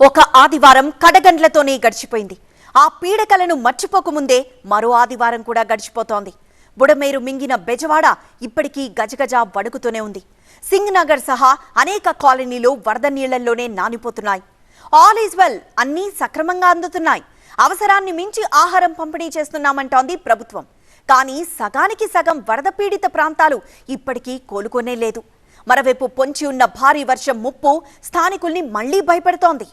ఒక ఆదివారం కడగండ్లతోనే గడిచిపోయింది. ఆ పీడకలను మర్చిపోకముందే మరో ఆదివారం కూడా గడిచిపోతోంది. బుడమేరు మింగిన బెజవాడ ఇప్పటికీ గజగజ వణుకుతూనే ఉంది. సింగ్ నగర్ సహా అనేక కాలనీలు వరద నీళ్ళలోనే నానిపోతున్నాయి. ఆల్ ఈజ్ వెల్ అన్నీ సక్రమంగా అందుతున్నాయి. అవసరాన్ని మించి ఆహారం పంపిణీ చేస్తున్నామంటోంది ప్రభుత్వం. కానీ సగానికి సగం వరద పీడిత ప్రాంతాలు ఇప్పటికీ కోలుకోనే లేదు. మరోవైపు పొంచి ఉన్న భారీ వర్షం ముప్పు స్థానికుల్ని మళ్ళీ భయపెడుతోంది.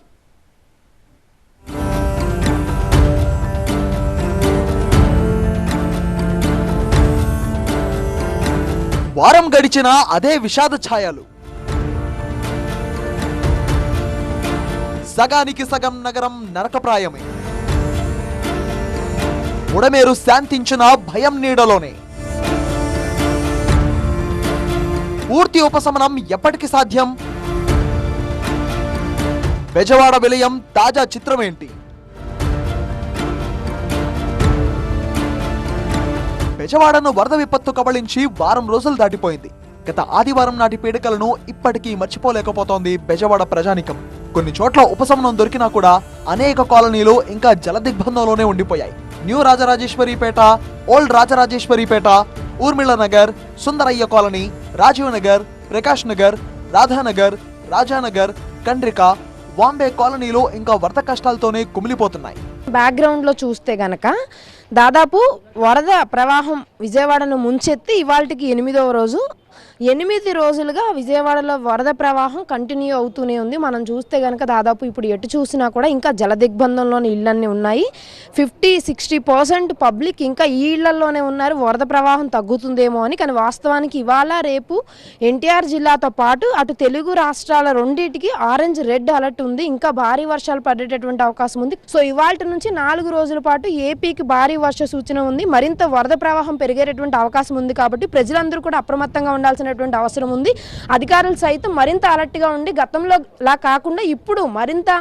వారం గడిచినా అదే విషాద ఛాయలు. సగానికి సగం నగరం నరకప్రాయమే. ఉడమేరు శాంతించిన భయం నీడలోనే. పూర్తి ఉపశమనం ఎప్పటికి సాధ్యం? బెజవాడ విలయం తాజా చిత్రమేంటి? బెజవాడను వరద విపత్తు కబళించి వారం రోజులు దాటిపోయింది. గత ఆదివారం నాటి పీడకలను ఇప్పటికీ మర్చిపోలేకపోతోంది బెజవాడ ప్రజానికం. కొన్ని చోట్ల ఉపశమనం దొరికినా కూడా అనేక కాలనీలు ఇంకా జలదిగ్బంధంలోనే ఉండిపోయాయి. New Rajarajeswaripeta old Rajarajeswaripeta Urmila Nagar Sundarayya colony Rajiv Nagar Prakash Nagar Radhanagar Rajanagar Kandrika Vambay కాలనీలో ఇంకా వరద కష్టాలతోనే కుమిలిపోతున్నాయి. బ్యాక్గ్రౌండ్లో చూస్తే గనక దాదాపు వరద ప్రవాహం విజయవాడను ముంచెత్తి ఇవాళకి ఎనిమిదవ రోజు ఎనిమిది రోజులుగా విజయవాడలో వరద ప్రవాహం కంటిన్యూ అవుతూనే ఉంది. మనం చూస్తే కనుక దాదాపు ఇప్పుడు ఎటు చూసినా కూడా ఇంకా జల దిగ్బంధంలోని ఇళ్ళన్నీ ఉన్నాయి. ఫిఫ్టీ సిక్స్టీ పర్సెంట్ పబ్లిక్ ఇంకా ఈ ఇళ్ళలోనే ఉన్నారు. వరద ప్రవాహం తగ్గుతుందేమో అని కానీ వాస్తవానికి ఇవాళ రేపు ఎన్టీఆర్ జిల్లాతో పాటు అటు తెలుగు రాష్ట్రాల రెండింటికి ఆరెంజ్ రెడ్ అలర్ట్ ఉంది. ఇంకా భారీ వర్షాలు పడేటటువంటి అవకాశం ఉంది. సో ఇవాళ నుంచి నాలుగు రోజుల పాటు ఏపీకి భారీ వర్ష సూచన ఉంది. మరింత వరద ప్రవాహం పెరిగేటటువంటి అవకాశం ఉంది కాబట్టి ప్రజలందరూ కూడా అప్రమత్తంగా ఉండాలి. ఉండాల్సినటువంటి అవసరం ఉంది. అధికారులు సైతం మరింత అలర్ట్గా ఉండి గతంలో లా కాకుండా ఇప్పుడు మరింత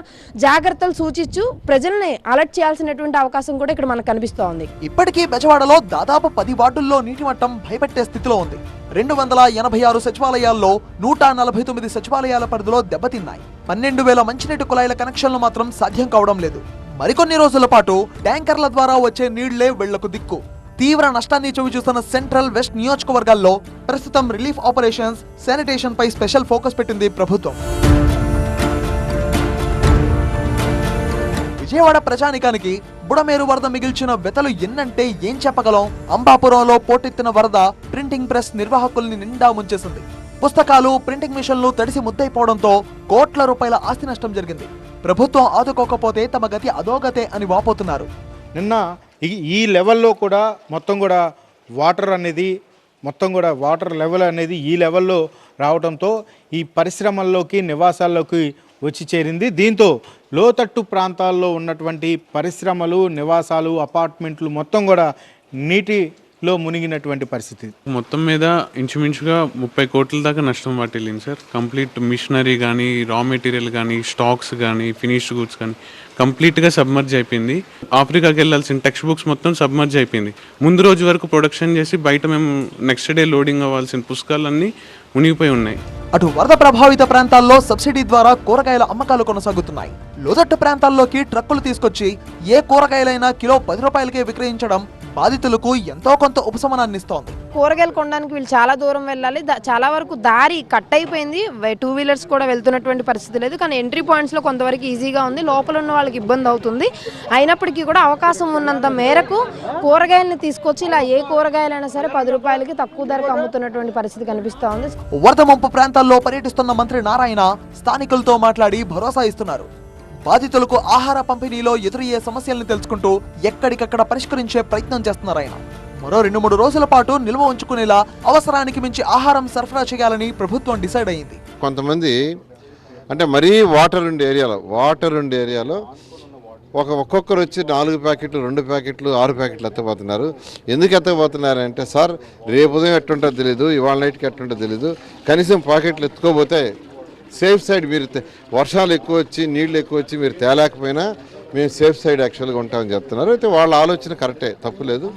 జాగ్రత్తలు సూచించు ప్రజల్ని అలర్ట్ చేయాల్సినటువంటి అవకాశం కూడా ఇక్కడ మనకు కనిపిస్తోంది. ఇప్పటికీ బెజవాడలో దాదాపు పది వార్డుల్లో నీటి మట్టం భయపెట్టే స్థితిలో ఉంది. రెండు వందల ఎనభై ఆరు సచివాలయాల్లో నూట నలభై తొమ్మిది సచివాలయాల పరిధిలో దెబ్బతిన్నాయి. పన్నెండు వేల మంచినీటి కుళాయిల కనెక్షన్లు మాత్రం సాధ్యం కావడం లేదు. మరికొన్ని రోజుల పాటు ట్యాంకర్ల ద్వారా వచ్చే నీళ్ళే వెళ్ళకు దిక్కు. తీవ్ర నష్టాన్ని చవిచూస్తున్న సెంట్రల్ వెస్ట్ నియోజకవర్గాల్లో ప్రస్తుతం రిలీఫ్ ఆపరేషన్స్ శానిటేషన్ పై స్పెషల్ ఫోకస్ పెట్టింది ప్రభుత్వం. విజయవాడ ప్రజానికానికి బుడమేరు వరద మిగిల్చిన వెతలు ఎన్నంటే ఏం చెప్పగలం? అంబాపురంలో పోటెత్తిన వరద ప్రింటింగ్ ప్రెస్ నిర్వాహకుల్ని నిండా ముంచేసింది. పుస్తకాలు ప్రింటింగ్ మిషన్లు తడిసి ముద్దైపోవడంతో కోట్ల రూపాయల ఆస్తి నష్టం జరిగింది. ప్రభుత్వం ఆదుకోకపోతే తమ గతి అధోగతే అని వాపోతున్నారు. నిన్న ఈ- ఈ లెవెల్లో కూడా మొత్తం కూడా వాటర్ అనేది మొత్తం కూడా వాటర్ లెవెల్ అనేది ఈ లెవెల్లో రావడంతో ఈ పరిశ్రమల్లోకి నివాసాల్లోకి వచ్చి చేరింది. దీంతో లోతట్టు ప్రాంతాల్లో ఉన్నటువంటి పరిశ్రమలు నివాసాలు అపార్ట్మెంట్లు మొత్తం కూడా నీటి నీటిలో మునిగినటువంటి పరిస్థితి. మొత్తం మీద ఇంచుమించుగా ముప్పై కోట్ల దాకా నష్టం వాటిల్లింది సార్. కంప్లీట్ మిషనరీ కానీ రా మెటీరియల్ కానీ స్టాక్స్ కానీ ఫినిష్డ్ గుడ్స్ కానీ కంప్లీట్గా సబ్మర్జ్ అయిపోయింది. ఆఫ్రికాకి వెళ్ళాల్సిన టెక్స్ట్ బుక్స్ మొత్తం సబ్మర్జ్ అయిపోయింది. ముందు రోజు వరకు ప్రొడక్షన్ చేసి బయట మేము నెక్స్ట్ డే లోడింగ్ అవ్వాల్సిన పుస్తకాలన్నీ మునిగిపోయి ఉన్నాయి. అటు వరద ప్రభావిత ప్రాంతాల్లో సబ్సిడీ ద్వారా కూరగాయల అమ్మకాలు కొనసాగుతున్నాయి. లోతట్టు ప్రాంతాల్లోకి ట్రక్కులు తీసుకొచ్చి ఏ కూరగాయలైనా కిలో పది రూపాయలకే విక్రయించడం బాధితులకు ఎంతో కొంత ఉపశమనాన్ని ఇస్తోంది కూరగాయలు కొనడానికి వీళ్ళు చాలా దూరం వెళ్ళాలి. చాలా వరకు దారి కట్ అయిపోయింది. టూ వీలర్స్ కూడా వెళ్తున్నటువంటి పరిస్థితి లేదు. కానీ ఎంట్రీ పాయింట్స్లో కొంతవరకు ఈజీగా ఉంది. లోపల ఉన్న వాళ్ళకి ఇబ్బంది అవుతుంది. అయినప్పటికీ కూడా అవకాశం ఉన్నంత మేరకు కూరగాయలని తీసుకొచ్చి ఇలా ఏ కూరగాయలైనా సరే పది రూపాయలకి తక్కువ ధరకు అమ్ముతున్నటువంటి పరిస్థితి కనిపిస్తూ ఉంది. వరద ముంపు ప్రాంతాల్లో పర్యటిస్తున్న మంత్రి నారాయణ స్థానికులతో మాట్లాడి భరోసా ఇస్తున్నారు. బాధితులకు ఆహార పంపిణీలో ఎదురయ్యే సమస్యల్ని తెలుసుకుంటూ ఎక్కడికక్కడ పరిష్కరించే ప్రయత్నం చేస్తున్నారు ఆయన. మరో రెండు మూడు రోజుల పాటు నిల్వ ఉంచుకునేలా అవసరానికి మించి ఆహారం సరఫరా చేయాలని ప్రభుత్వం డిసైడ్ అయింది. కొంతమంది అంటే మరీ వాటర్ ఉండే ఏరియాలో వాటర్ ఉండే ఏరియాలో ఒక ఒక్కొక్కరు వచ్చి నాలుగు ప్యాకెట్లు రెండు ప్యాకెట్లు ఆరు ప్యాకెట్లు ఎత్తపోతున్నారు ఎందుకు ఎత్తపోతున్నారు అంటే సార్ రేపు ఉదయం ఎట్టుంటుందో తెలీదు ఇవాళ నైట్కి ఎట్టుంటుందో తెలీదు కనీసం ప్యాకెట్లు ఎత్తుకోపోతే సేఫ్ సైడ్ మీరు తే- వర్షాలు ఎక్కువ వచ్చి నీళ్ళు ఎక్కువ వచ్చి మీరు తేలేకపోయినా మేము సేఫ్ సైడ్ యాక్చువల్గా ఉంటామని చెప్తున్నారు. అయితే వాళ్ళ ఆలోచన కరెక్టే తప్పు లేదు.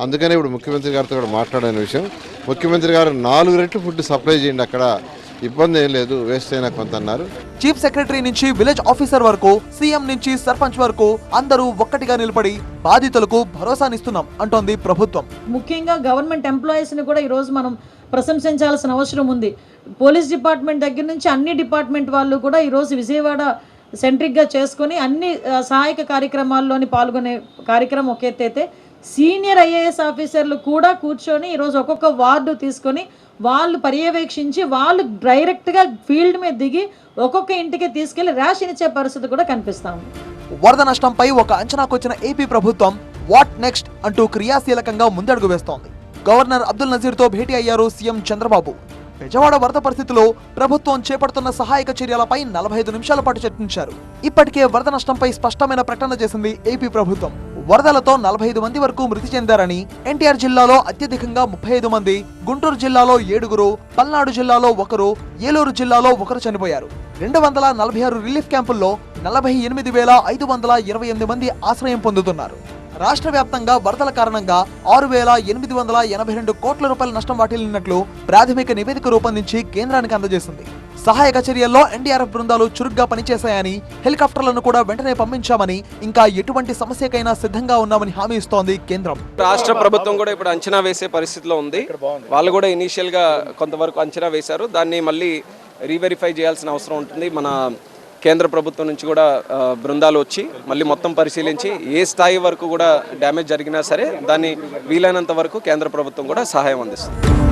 అందుకనే ఇప్పుడు ముఖ్యమంత్రి గారితో కూడా మాట్లాడిన విషయం. ముఖ్యమంత్రి గారు నాలుగు రెట్లు ఫుడ్ సప్లై చేయండి అక్కడ ఇబ్బంది ఏం లేదు వేస్ట్ అయినా కొంత అన్నారు. చీఫ్ సెక్రటరీ నుంచి విలేజ్ ఆఫీసర్ వరకు సీఎం నుంచి సర్పంచ్ వరకు అందరూ ఒక్కటిగా నిలబడి బాధితులకు భరోసానిస్తున్నాం అంటోంది ప్రభుత్వం. ముఖ్యంగా గవర్నమెంట్ ఎంప్లాయీస్ని కూడా ఈరోజు మనం ప్రశంసించాల్సిన అవసరం ఉంది. పోలీస్ డిపార్ట్మెంట్ దగ్గర నుంచి అన్ని డిపార్ట్మెంట్ వాళ్ళు కూడా ఈరోజు విజయవాడ సెంట్రిక్గా చేసుకొని అన్ని సహాయక కార్యక్రమాల్లోని పాల్గొనే కార్యక్రమం ఒక ఎత్తైతే సీనియర్ ఐఏఎస్ ఆఫీసర్లు కూడా కూర్చొని ఈరోజు ఒక్కొక్క వార్డు తీసుకొని వాళ్ళు పర్యవేక్షించి వాళ్ళు డైరెక్ట్గా ఫీల్డ్ మీద దిగి ఒక్కొక్క ఇంటికి తీసుకెళ్ళి ర్యాషన్ ఇచ్చే పరిస్థితి కూడా కనిపిస్తాం వరద నష్టంపై ఒక అంచనాకొచ్చిన ఏపీ ప్రభుత్వం వాట్ నెక్స్ట్ అంటూ క్రియాశీలకంగా ముందడుగు వేస్తోంది. గవర్నర్ అబ్దుల్ నజీర్తో భేటీ అయ్యారు సీఎం చంద్రబాబు. బెజవాడ వరద పరిస్థితిలో ప్రభుత్వం చేపడుతున్న సహాయక చర్యలపై నలభై ఐదు నిమిషాల పాటు చర్చించారు. ఇప్పటికే వరద నష్టంపై స్పష్టమైన ప్రకటన చేసింది ఏపీ ప్రభుత్వం. వరదలతో నలభై ఐదు మంది వరకు మృతి చెందారని ఎన్టీఆర్ జిల్లాలో అత్యధికంగా ముప్పై ఐదు మంది గుంటూరు జిల్లాలో ఏడుగురు పల్నాడు జిల్లాలో ఒకరు ఏలూరు జిల్లాలో ఒకరు చనిపోయారు. రెండు వందల నలభై ఆరు రిలీఫ్ క్యాంపుల్లో నలభై ఎనిమిది వేల ఐదు వందల ఇరవై ఎనిమిది మంది ఆశ్రయం పొందుతున్నారు. రాష్ట్ర వ్యాప్తంగా వరదల కారణంగా ఆరు వేల ఎనిమిది వందల ఎనభై రెండు కోట్ల రూపాయల నష్టం వాటిల్లినట్లు ప్రాథమిక నివేదిక రూపొందించి కేంద్రానికి అందజేసింది. సహాయక చర్యల్లో ఎన్డీఆర్ఎఫ్ బృందాలు చురుగ్గా పనిచేశాయని హెలికాప్టర్లను కూడా వెంటనే పంపించామని ఇంకా ఎటువంటి సమస్యకైనా సిద్ధంగా ఉన్నామని హామీ ఇస్తోంది కేంద్రం. రాష్ట్ర ప్రభుత్వం కూడా ఇప్పుడు అంచనా వేసే పరిస్థితిలో ఉంది. వాళ్ళు కూడా ఇనీషియల్గా కొంతవరకు అంచనా వేశారు. దాన్ని మళ్ళీ రీవెరిఫై చేయాల్సిన అవసరం ఉంటుంది. మన కేంద్ర ప్రభుత్వం నుంచి కూడా బృందాలు వచ్చి మళ్ళీ మొత్తం పరిశీలించి ఏ స్థాయి వరకు కూడా డ్యామేజ్ జరిగినా సరే దాన్ని వీలైనంత వరకు కేంద్ర ప్రభుత్వం కూడా సహాయం అందిస్తుంది.